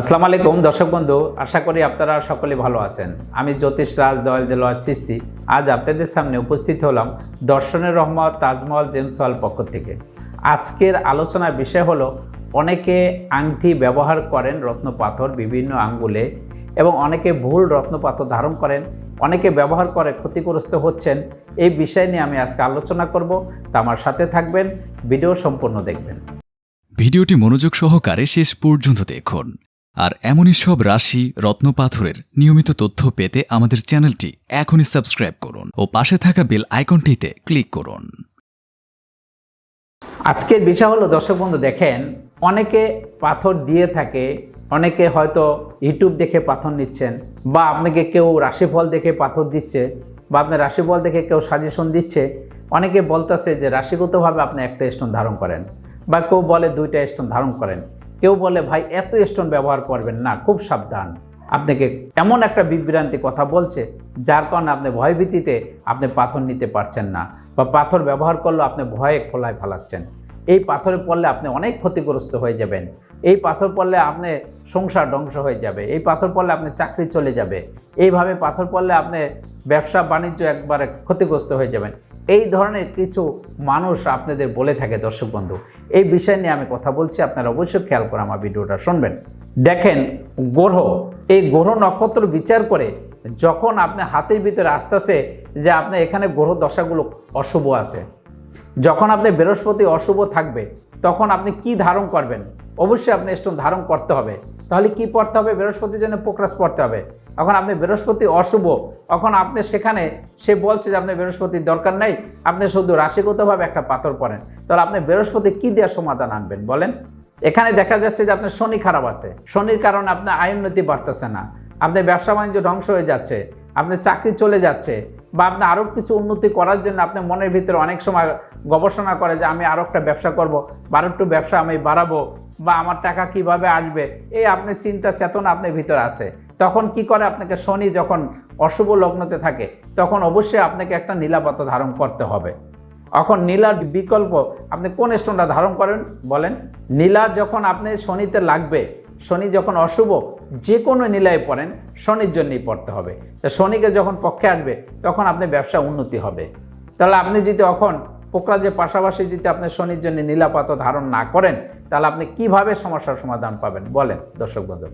আসসালামু আলাইকুম, দর্শক বন্ধু, আশা করি আপনারা সকলে ভালো আছেন। আমি জ্যোতিষ রাজ, দয়াল দেলোয়ার চিস্তি আজ আপনাদের সামনে উপস্থিত হলাম দর্শনের রহমত তাজমহল জেমস হল পক্ষ থেকে। আজকের আলোচনার বিষয় হলো, অনেকে আংটি ব্যবহার করেন রত্ন পাথর বিভিন্ন আঙ্গুলে এবং অনেকে ভুল রত্ন পাথর ধারণ করেন, অনেকে ব্যবহার করে ক্ষতিগ্রস্ত হচ্ছেন। এই বিষয় নিয়ে আমি আজকে আলোচনা করব। তা আমার সাথে থাকবেন, ভিডিও সম্পূর্ণ দেখবেন। ভিডিওটি মনোযোগ সহকারে শেষ পর্যন্ত দেখুন। আর এমনই সব রাশি রত্নপাথরের নিয়মিত তথ্য পেতে আমাদের চ্যানেলটি এখনই সাবস্ক্রাইব করুন ও পাশে থাকা বেল আইকনটিতে ক্লিক করুন। আজকের বিষয় হলো, দর্শক বন্ধু, দেখেন, অনেকে পাথর দিয়ে থাকে, অনেকে হয়তো ইউটিউব দেখে পাথর নিচ্ছেন, বা আপনাকে কেউ রাশিফল দেখে পাথর দিচ্ছে, বা আপনার রাশিফল দেখে কেউ সাজেশন দিচ্ছে। অনেকে বলতেছে যে, রাশিগতভাবে আপনি একটা স্টোন ধারণ করেন, বা কেউ বলে দুইটা স্টোন ধারণ করেন। কেউ বলে, ভাই, এত স্টোন ব্যবহার করবেন না, খুব সাবধান। আপনাকে এমন একটা বিভ্রান্তি কথা বলছে, যার কারণে আপনি ভয়ভীতিতে আপনি পাথর নিতে পারছেন না বা পাথর ব্যবহার করলেও আপনি ভয়ে খোলায় ফেলাচ্ছেন। এই পাথরে পড়লে আপনি অনেক ক্ষতিগ্রস্ত হয়ে যাবেন। এই পাথর পড়লে আপনি সংসার ধ্বংস হয়ে যাবে। এই পাথর পড়লে আপনি চাকরি চলে যাবে। এইভাবে পাথর পড়লে আপনি ব্যবসা, বাণিজ্য একবারে ক্ষতিগ্রস্ত হয়ে যাবেন। এই ধরনের কিছু মানুষ আপনাদের বলে থাকে দর্শক বন্ধু। এই বিষয় নিয়ে আমি কথা বলছি, আপনারা অবশ্যই খেয়াল করে আমার ভিডিওটা শুনবেন। দেখেন, গ্রহ, এই গ্রহ নক্ষত্র বিচার করে যখন আপনি হাতের ভিতরে আসতেছে যে আপনার এখানে গ্রহ দশাগুলো অশুভ আছে, যখন আপনি বৃহস্পতি অশুভ থাকবে, তখন আপনি কি ধারণ করবেন? অবশ্যই আপনি স্টোন ধারণ করতে হবে। তাহলে কি পড়তে হবে? বৃহস্পতির জন্য পোকরাস পড়তে হবে। এখন আপনি বৃহস্পতি অশুভ। এখন আপনি সেখানে, সে বলছে যে আপনি বৃহস্পতির দরকার নেই। আপনি শুধু রাশিগতভাবে একটা পাথর পড়েন। তাহলে আপনি বৃহস্পতি কি দেওয়ার সমাধান আনবেন বলেন? এখানে দেখা যাচ্ছে যে আপনার শনি খারাপ আছে। শনির কারণে আপনার আয় উন্নতি বাড়তেছে না। আপনার ব্যবসা বাণিজ্য ধ্বংস হয়ে যাচ্ছে। আপনার চাকরি চলে যাচ্ছে বা আপনি আরও কিছু উন্নতি করার জন্য আপনার মনের ভিতরে অনেক সময় গবেষণা করে যে আমি আরও একটা ব্যবসা করব, বা আরও একটু ব্যবসা আমি বাড়াবো। বা আমার টাকা কীভাবে আসবে, এই আপনি চিন্তা চেতনা আপনার ভিতরে আছে। তখন কি করে আপনাকে শনি যখন অশুভ লগ্নতে থাকে, তখন অবশ্যই আপনাকে একটা নীলাপাতা ধারণ করতে হবে। এখন নীলার বিকল্প, আপনি কোন স্টোনটা ধারণ করেন? বলেন, নীলা যখন আপনি শনিতে লাগবে, শনি যখন অশুভ, যে কোনো নীলায় পড়েন, শনির জন্যই পড়তে হবে। শনিকে যখন পক্ষে আসবে, তখন আপনি ব্যবসা উন্নতি হবে। তাহলে আপনি যদি এখন পোকরাজের পাশাপাশি যদি আপনি শনির জন্য নীলাপাত ধারণ না করেন, তাহলে আপনি কীভাবে সমস্যার সমাধান পাবেন? বলেন দর্শক বন্ধু।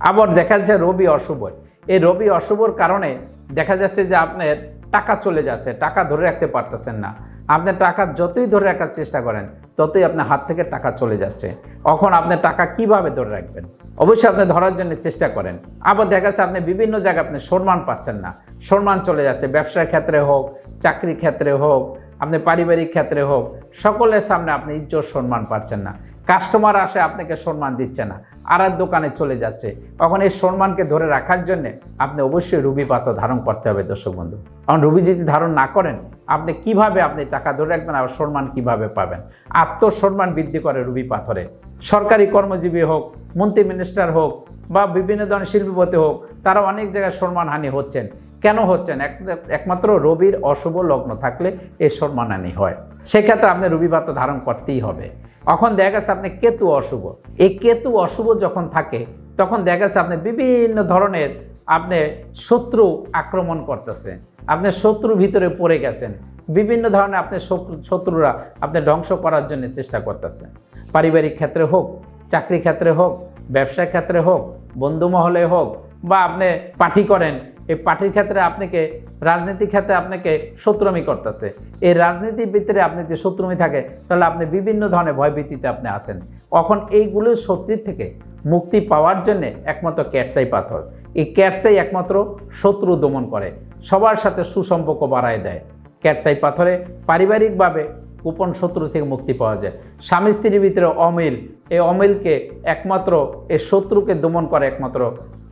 আবার দেখা যাচ্ছে রবি অশুভ। এই রবি অশুভর কারণে দেখা যাচ্ছে যে আপনার টাকা চলে যাচ্ছে, টাকা ধরে রাখতে পারতেছেন না। আপনি টাকা যতই ধরে রাখার চেষ্টা করেন, ততই আপনার হাত থেকে টাকা চলে যাচ্ছে। এখন আপনি টাকা কীভাবে ধরে রাখবেন? অবশ্যই আপনি ধরার জন্য চেষ্টা করেন। আবার দেখা যাচ্ছে আপনি বিভিন্ন জায়গায় আপনি সম্মান পাচ্ছেন না। সম্মান চলে যাচ্ছে, ব্যবসার ক্ষেত্রে হোক চাকরি ক্ষেত্রে হোক আপনি পারিবারিক ক্ষেত্রে হোক, সকলের সামনে আপনি ইজ্জত সম্মান পাচ্ছেন না। কাস্টমার আসে, আপনাকে সম্মান দিচ্ছে না। আর এক দোকানে চলে যাচ্ছে। তখন এই সম্মানকে ধরে রাখার জন্য আপনি অবশ্যই রুবি পাথর ধারণ করতে হবে, দর্শক বন্ধু। কারণ রুবি যদি ধারণ না করেন, আপনি কীভাবে আপনি টাকা ধরে রাখবেন আর সম্মান কীভাবে পাবেন? আত্মসম্মান বৃদ্ধি করে রুবি পাথরে। সরকারি কর্মজীবী হোক, মন্ত্রী মিনিস্টার হোক বা বিভিন্ন ধরনের শিল্পপতি হোক, তারা অনেক জায়গায় সম্মানহানি হচ্ছেন। কেন হচ্ছেন? এক- একমাত্র রবির অশুভ লগ্ন থাকলে এই সম্মানহানি হয়। সেক্ষেত্রে আপনি রবি পাথর ধারণ করতেই হবে। এখন দেখা গেছে আপনি কেতু অশুভ। এই কেতু অশুভ যখন থাকে, তখন দেখা গেছে আপনি বিভিন্ন ধরনের আপনি শত্রু আক্রমণ করতেছে আপনি শত্রু ভিতরে পড়ে গেছেন। বিভিন্ন ধরনের আপনি শত্রু- শত্রুরা আপনি ধ্বংস করার জন্য চেষ্টা করতেছে পারিবারিক ক্ষেত্রে হোক, চাকরি ক্ষেত্রে হোক, ব্যবসার ক্ষেত্রে হোক বন্ধু মহলে হোক, বা আপনি পার্টি করেন এই পার্টির ক্ষেত্রে আপনাকে, রাজনীতির ক্ষেত্রে আপনাকে শত্রুমি করতেছে। এই রাজনীতির ভিতরে আপনি যে শত্রুমি থাকে, তাহলে আপনি বিভিন্ন ধরনের ভয়ভীতিতে আপনি আছেন। এখন এইগুলোর শত্রুর থেকে মুক্তি পাওয়ার জন্য একমাত্র ক্যারসাই পাথর। এই ক্যারসাই একমাত্র শত্রু দমন করে, সবার সাথে সুসম্পর্ক বাড়ায় দেয়। ক্যারসাই পাথরে পারিবারিকভাবে গোপন শত্রু থেকে মুক্তি পাওয়া যায়। স্বামী স্ত্রীর ভিতরে অমিল, এই অমিলকে একমাত্র, এই শত্রুকে দমন করে একমাত্র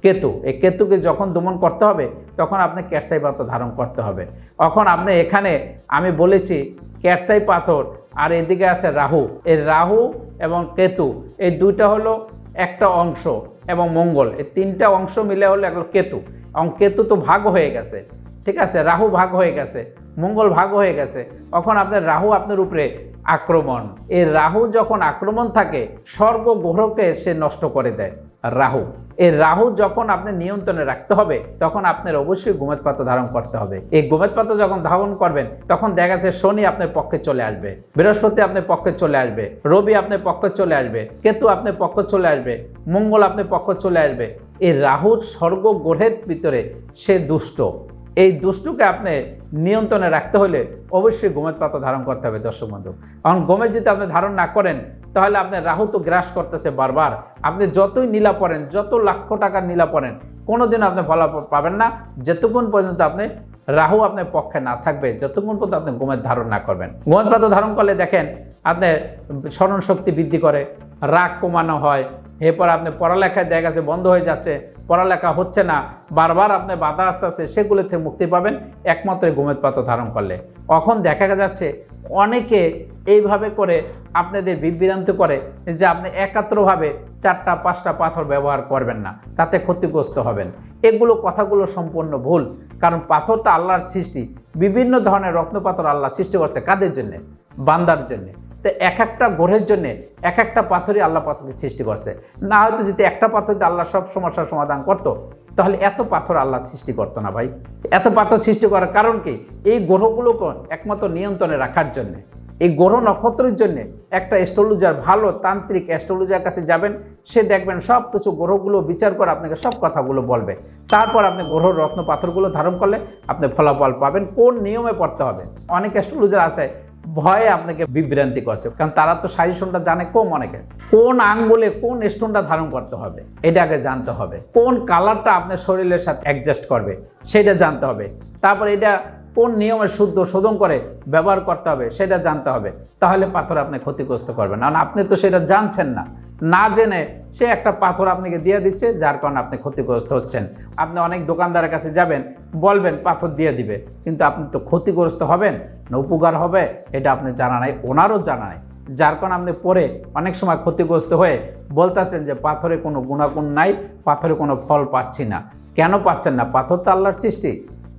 কেতু। এই কেতুকে যখন দমন করতে হবে, তখন আপনি ক্যারসাই পাথর ধারণ করতে হবে। এখন আপনি এখানে, আমি বলেছি ক্যারসাই পাথর, আর এদিকে আছে রাহু। এই রাহু এবং কেতু, এই দুইটা হলো একটা অংশ এবং মঙ্গল। এই তিনটা অংশ মিলে হলো একটা কেতু। এবং কেতু তো ভাগ হয়ে গেছে। ঠিক আছে? রাহু ভাগ হয়ে গেছে, মঙ্গল ভাগ হয়ে গেছে। তখন আপনার রাহু আপনার উপরে আক্রমণ। এই রাহু যখন আক্রমণ থাকে স্বর্গ গ্রহকে সে নষ্ট করে দেয়। রাহু। এই রাহু যখন আপনি নিয়ন্ত্রণে রাখতে হবে, তখন আপনার অবশ্যই গোমেদ পাত্র ধারণ করতে হবে। এই গোমেদ পাত্র যখন ধারণ করবেন, তখন দেখা যাচ্ছে শনি আপনার পক্ষে চলে আসবে, বৃহস্পতি আপনার পক্ষে চলে আসবে, রবি আপনার পক্ষে চলে আসবে, কেতু আপনার পক্ষে চলে আসবে, মঙ্গল আপনার পক্ষে চলে আসবে। এই রাহুর স্বর্গ গ্রহের ভিতরে সে দুষ্ট। এই দুষ্টুকে আপনি নিয়ন্ত্রণে রাখতে হলে অবশ্যই গোমেদ পাত্র ধারণ করতে হবে, দর্শক বন্ধু। কারণ গোমেদ যদি আপনি ধারণ না করেন তাহলে আপনার রাহু তো গ্রাস করতেছে বারবার। আপনি যতই নীলা পড়েন যত লক্ষ টাকার নীলা পড়েন কোনোদিন আপনি ফলাফল পাবেন না। যতক্ষণ পর্যন্ত আপনি রাহু আপনার পক্ষে না থাকবে, যতক্ষণ পর্যন্ত আপনি গোমের ধারণ না করবেন। গোমেদ পাত্র ধারণ করলে দেখেন আপনার স্মরণ শক্তি বৃদ্ধি করে, রাগ কমানো হয়। এরপর আপনি পড়ালেখায় দেখা গেছে, বন্ধ হয়ে যাচ্ছে, পড়ালেখা হচ্ছে না। বারবার আপনি বাধা আসতেছে সেগুলো থেকে মুক্তি পাবেন, একমাত্র গোমেদ পাত্র ধারণ করলে। এখন দেখা যাচ্ছে অনেকে এইভাবে করে আপনাদের বিভ্রান্ত করে যে আপনি একাত্রভাবে চারটা, পাঁচটা পাথর ব্যবহার করবেন না, তাতে ক্ষতিগ্রস্ত হবেন। এগুলো কথাগুলো সম্পূর্ণ ভুল, কারণ পাথর তো আল্লাহর সৃষ্টি। বিভিন্ন ধরনের রত্নপাথর আল্লাহ সৃষ্টি করছে কাদের জন্যে? বান্দার জন্যে। তো এক একটা গ্রহের জন্য এক একটা পাথরই আল্লাহ পাথরকে সৃষ্টি করছে। না হয়তো যদি একটা পাথর আল্লাহ সব সমস্যার সমাধান করতো তাহলে এত পাথর আল্লাহ সৃষ্টি করতো না ভাই। এত পাথর সৃষ্টি করার কারণ কি? এই গ্রহগুলোকে একমাত্র নিয়ন্ত্রণে রাখার জন্য। এই গ্রহ নক্ষত্রের জন্য একটা অ্যাস্ট্রোলজার ভালো, তান্ত্রিক অ্যাস্ট্রোলজার কাছে যাবেন, সে দেখবেন সব কিছু গ্রহগুলো বিচার করে আপনাকে সব কথাগুলো বলবে। তারপর আপনি গ্রহ রত্ন পাথরগুলো ধারণ করলে আপনি ফলাফল পাবেন, কোন নিয়মে পড়তে হবে? অনেক অ্যাস্ট্রোলজার আছে ভয়ে আপনাকে বিভ্রান্তি করছে। কারণ তারা তো সাজেশনটা জানে কম অনেকে। কোন আঙ্গুলে কোন স্টোনটা ধারণ করতে হবে, এটা আগে জানতে হবে। কোন কালারটা আপনার শরীরের সাথে অ্যাডজাস্ট করবে, সেটা জানতে হবে। তারপর এটা কোন নিয়মে শুদ্ধ শোধন করে ব্যবহার করতে হবে, সেটা জানতে হবে। তাহলে পাথর আপনি ক্ষতিগ্রস্ত করবেন। কারণ আপনি তো সেটা জানছেন না। না জেনে সে একটা পাথর আপনাকে দিয়ে দিচ্ছে, যার কারণে আপনি ক্ষতিগ্রস্ত হচ্ছেন। আপনি অনেক দোকানদারের কাছে যাবেন, বলবেন, পাথর দিয়ে দিবে। কিন্তু আপনি তো ক্ষতিগ্রস্ত হবেন, না উপকার হবে, এটা আপনি জানা নাই, ওনারও জানা নাই। যার কারণে আপনি পরে অনেক সময় ক্ষতিগ্রস্ত হয়ে বলতেছেন যে, পাথরে কোনো গুণাগুণ নাই, পাথরে কোনো ফল পাচ্ছি না। কেন পাচ্ছেন না? পাথর তো আল্লাহর সৃষ্টি।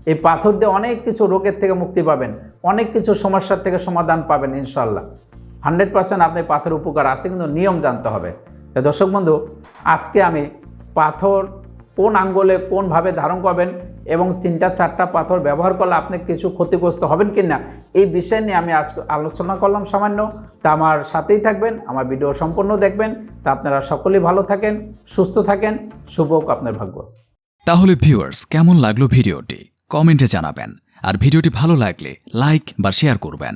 এই পাথর দিয়ে অনেক কিছু রোগের থেকে মুক্তি পাবেন, অনেক কিছু সমস্যার থেকে সমাধান পাবেন ইনশাল্লাহ হান্ড্রেড পার্সেন্ট আপনি পাথর উপকার আছে, কিন্তু নিয়ম জানতে হবে। দর্শক বন্ধু, আজকে আমি পাথর কোন আঙ্গলে কোনভাবে ধারণ করবেন এবং তিনটা, চারটা পাথর ব্যবহার করলে আপনি কিছু ক্ষতিগ্রস্ত হবেন কি না এই বিষয় নিয়ে আমি আজকে আলোচনা করলাম সামান্য। তা আমার সাথেই থাকবেন, আমার ভিডিও সম্পূর্ণ দেখবেন। তা আপনারা সকলেই ভালো থাকেন, সুস্থ থাকেন, শুভ আপনার ভাগ্য। তাহলে ভিউয়ার্স কেমন লাগল ভিডিওটি? কমেন্টে জানাবেন। আর ভিডিওটি ভালো লাগলে লাইক বা শেয়ার করবেন।